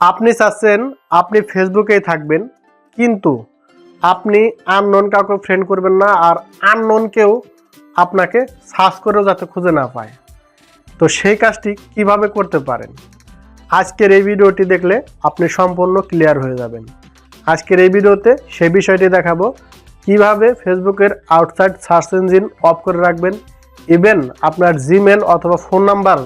আপনি চাচ্ছেন আপনি ফেসবুকেই থাকবেন, কিন্তু আপনি আননোন কাউকে ফ্রেন্ড করবেন না আর আননোনকেও আপনাকে সার্চ করেও যাতে খুঁজে না পায়। তো সেই কাজটি কীভাবে করতে পারেন? আজকের এই ভিডিওটি দেখলে আপনি সম্পূর্ণ ক্লিয়ার হয়ে যাবেন। আজকের এই ভিডিওতে সেই বিষয়টি দেখাবো, কীভাবে ফেসবুকের আউটসাইড সার্চ ইঞ্জিন অফ করে রাখবেন ইভেন আপনার জিমেল অথবা ফোন নাম্বার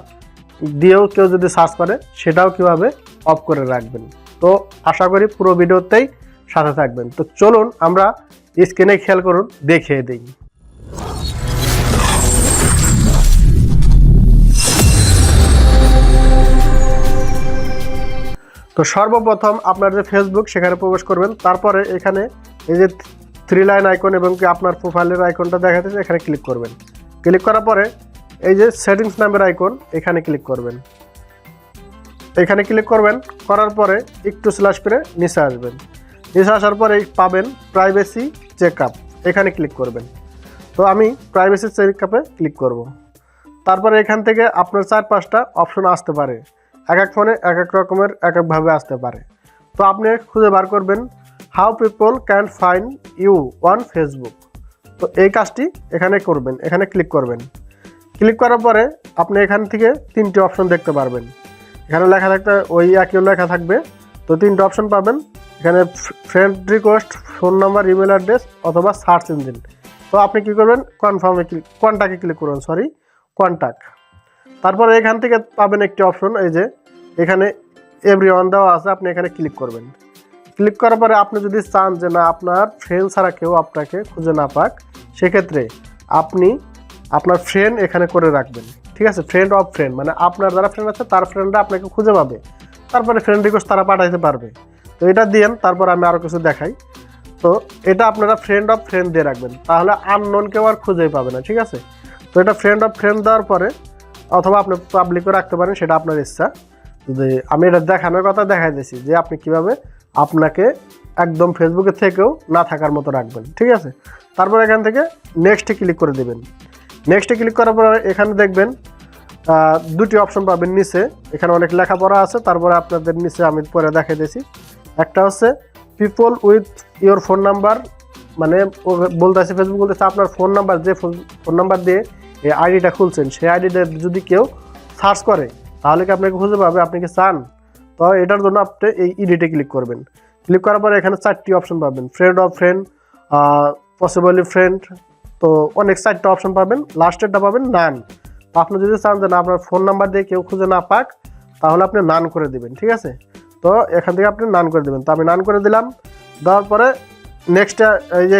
দিয়েও কেউ যদি সার্চ করে, সেটাও কীভাবে অফ করে রাখবেন। তো আশা করি পুরো ভিডিওতেই সাথে থাকবেন। তো চলুন আমরা স্ক্রিনে খেয়াল করুন, দেখিয়ে দিই। তো সর্বপ্রথম আপনার যে ফেসবুক সেখানে প্রবেশ করবেন। তারপরে এখানে এই যে থ্রি লাইন আইকন এবং কি আপনার প্রোফাইলের আইকনটা দেখাচ্ছে এখানে ক্লিক করবেন। ক্লিক করার পরে এই যে সেটিংস নামের আইকন এখানে ক্লিক করবেন। এখানে ক্লিক করবেন, করার পরে একটু স্ল্যাশ করে নিচে আসবেন। নিচে আসার পরে পাবেন প্রাইভেসি চেক এখানে ক্লিক করবেন। তো আমি প্রাইভেসি চেক আপে ক্লিক করব। তারপরে এখান থেকে আপনার চার পাঁচটা অপশন আসতে পারে। এক এক ফোনে এক এক রকমের, এক একভাবে আসতে পারে। তো আপনি খুঁজে বার করবেন how people can find you on Facebook তো এই কাজটি এখানে করবেন, এখানে ক্লিক করবেন। ক্লিক করার পরে আপনি এখান থেকে তিনটি অপশন দেখতে পারবেন। এখানে লেখা থাকতে ওই একই লেখা থাকবে। তো তিনটে অপশন পাবেন। এখানে friend request phone number email address অথবা সার্চ ইঞ্জিন তো আপনি কী করবেন? কনফার্মে ক্লিক কন্ট্যাক্টে ক্লিক করবেন সরি কন্ট্যাক্ট তারপরে এখান থেকে পাবেন একটি অপশন এই যে, এখানে এভরি ওয়ান দেওয়া আছে, আপনি এখানে ক্লিক করবেন। ক্লিক করার পরে আপনি যদি চান যে না, আপনার ফ্রেন্ড ছাড়া কেউ আপনাকে খুঁজে না পাক, সেক্ষেত্রে আপনি আপনার ফ্রেন্ড এখানে করে রাখবেন। ঠিক আছে? ফ্রেন্ড অফ ফ্রেন্ড মানে আপনার যারা ফ্রেন্ড আছে, তার ফ্রেন্ডরা আপনাকে খুঁজে পাবে। তারপরে ফ্রেন্ড রিকোয়েস্ট তারা পাঠাইতে পারবে। তো এটা দিয়েন, তারপর আমি আরও কিছু দেখাই। তো এটা আপনারা ফ্রেন্ড অফ ফ্রেন্ড দিয়ে রাখবেন। তাহলে আননোন কেউ আর খুঁজেই পাবে না, ঠিক আছে? তো এটা ফ্রেন্ড অফ ফ্রেন্ড দেওয়ার পরে, অথবা আপনি পাবলিকও রাখতে পারেন, সেটা আপনার ইচ্ছা। যে আমি এটা দেখানোর কথা দেখাই দিয়েছি, যে আপনি কীভাবে আপনাকে একদম ফেসবুকে থেকেও না থাকার মতো রাখবেন, ঠিক আছে? তারপর এখান থেকে নেক্সটে ক্লিক করে দেবেন। নেক্সটে ক্লিক করার পরে এখানে দেখবেন দুটি অপশন পাবেন নিচে। এখানে অনেক লেখাপড়া আছে, তারপরে আপনাদের নিচে আমি পরে দেখাই দিয়েছি। একটা হচ্ছে people with your phone number মানে বলতেছে ফেসবুক বলতেছে, আপনার ফোন নাম্বার যে ফোন নাম্বার দিয়ে এই আইডিটা খুলছেন, সেই আইডিটা যদি কেউ সার্চ করে, তাহলে কি আপনাকে খুঁজে পাবে? আপনি কি চান? তো এটার জন্য আপনি এই ইডিটে ক্লিক করবেন। ক্লিক করার পরে এখানে চারটি অপশন পাবেন friend of friend possibly friend তো অনেক চারটা অপশন পাবেন। লাস্টেরটা পাবেন নান আপনি যদি চান যে না, আপনার ফোন নাম্বার দিয়ে কেউ খুঁজে না পাক, তাহলে আপনি নান করে দিবেন, ঠিক আছে? তো এখান থেকে আপনি নান করে দেবেন। তো আমি নান করে দিলাম, দেওয়ার পরে নেক্সট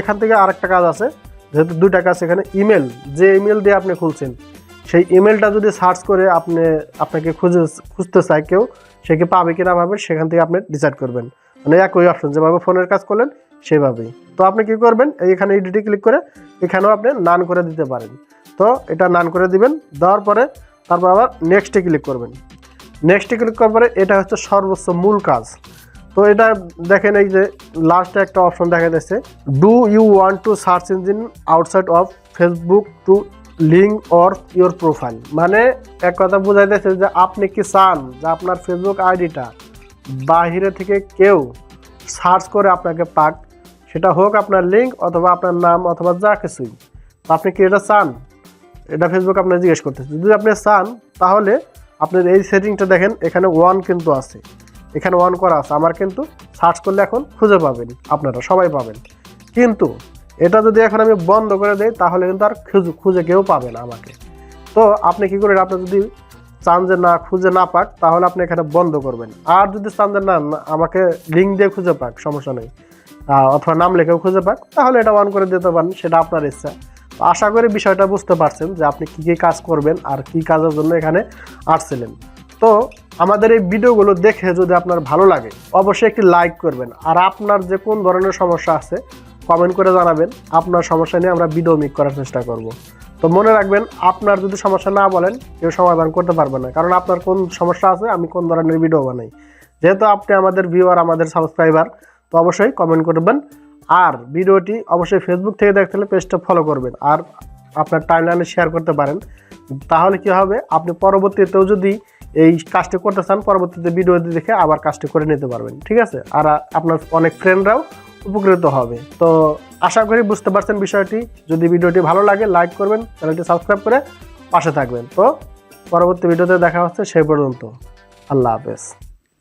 এখান থেকে আরেকটা কাজ আছে, যেহেতু দুইটা কাজ এখানে ইমেল যে ইমেল দিয়ে আপনি খুলছেন, সেই ইমেলটা যদি সার্চ করে আপনি, আপনাকে খুঁজে, খুঁজতে চায় কেউ, সে কি পাবে কি না পাবে সেখান থেকে আপনি ডিসাইড করবেন। মানে একই অপশন যেভাবে ফোনের কাজ করলেন, সেভাবেই। তো আপনি কি করবেন এখানে এডিটে ক্লিক করে এখানেও আপনি নান করে দিতে পারেন। তো এটা নান করে দিবেন, দেওয়ার পরে তারপর আবার নেক্সটে ক্লিক করবেন। নেক্সটে ক্লিক করার পরে এটা হচ্ছে সর্বোচ্চ মূল কাজ। তো এটা দেখেন এই যে লাস্টে একটা অপশন দেখা যাচ্ছে। Do you want to search engine outside of Facebook to link or your profile মানে এক কথা বোঝাইতেছে যে আপনি কি চান যে আপনার ফেসবুক আইডিটা বাহিরে থেকে কেউ সার্চ করে আপনাকে পাক, সেটা হোক আপনার লিঙ্ক অথবা আপনার নাম অথবা যা কিছুই। আপনি কি এটা চান? এটা ফেসবুক আপনার জিজ্ঞেস করতেছে। যদি আপনি চান, তাহলে আপনার এই সেটিংটা দেখেন, এখানে ওয়ান কিন্তু আছে। এখানে ওয়ান করা আছে। আমার কিন্তু সার্চ করলে এখন খুঁজে পাবেন আপনারা, সবাই পাবেন। কিন্তু এটা যদি এখন আমি বন্ধ করে দেই, তাহলে কিন্তু আর খুঁজে খুঁজে কেউ পাবে না আমাকে। তো আপনি কি করে আপনি যদি চান যে না, খুঁজে না পাক, তাহলে আপনি এখানে বন্ধ করবেন। আর যদি চান যে না আমাকে লিঙ্ক দিয়ে খুঁজে পাক, সমস্যা নেই। অথবা নাম লেখেও খুঁজে পাক, তাহলে এটা অন করে দিতে পারেন, সেটা আপনার ইচ্ছা। আশা করি বিষয়টা বুঝতে পারছেন যে আপনি কী কী কাজ করবেন আর কী কাজের জন্য এখানে আসছিলেন। তো আমাদের এই ভিডিওগুলো দেখে যদি আপনার ভালো লাগে, অবশ্যই একটি লাইক করবেন। আর আপনার যে কোন ধরনের সমস্যা আছে কমেন্ট করে জানাবেন। আপনার সমস্যা নিয়ে আমরা ভিডিও মেক করার চেষ্টা করব। তো মনে রাখবেন, আপনার যদি সমস্যা না বলেন, কেউ সমাধান করতে পারবে না। কারণ আপনার কোন সমস্যা আছে, আমি কোন ধরনের ভিডিও বানাই। যেহেতু আপনি আমাদের ভিউয়ার আমাদের সাবস্ক্রাইবার তো অবশ্যই কমেন্ট করবেন। আর ভিডিওটি অবশ্যই ফেসবুক থেকে দেখতে হলে পেজটা ফলো করবেন আর আপনার টাইমলাইনে শেয়ার করতে পারেন। তাহলে কি হবে? আপনি পরবর্তীতেও যদি এই কাজটি করতে চান, পরবর্তীতে ভিডিও দেখে আবার কাজটি করে নিতে পারবেন, ঠিক আছে? আর আপনার অনেক ফ্রেন্ডরাও উপকৃত হবে। তো আশা করি বুঝতে পারছেন বিষয়টি। যদি ভিডিওটি ভালো লাগে লাইক করবেন চ্যানেলটি সাবস্ক্রাইব করে পাশে থাকবেন। তো পরবর্তী ভিডিওতে দেখা হচ্ছে সেই পর্যন্ত। আল্লাহ হাফেজ।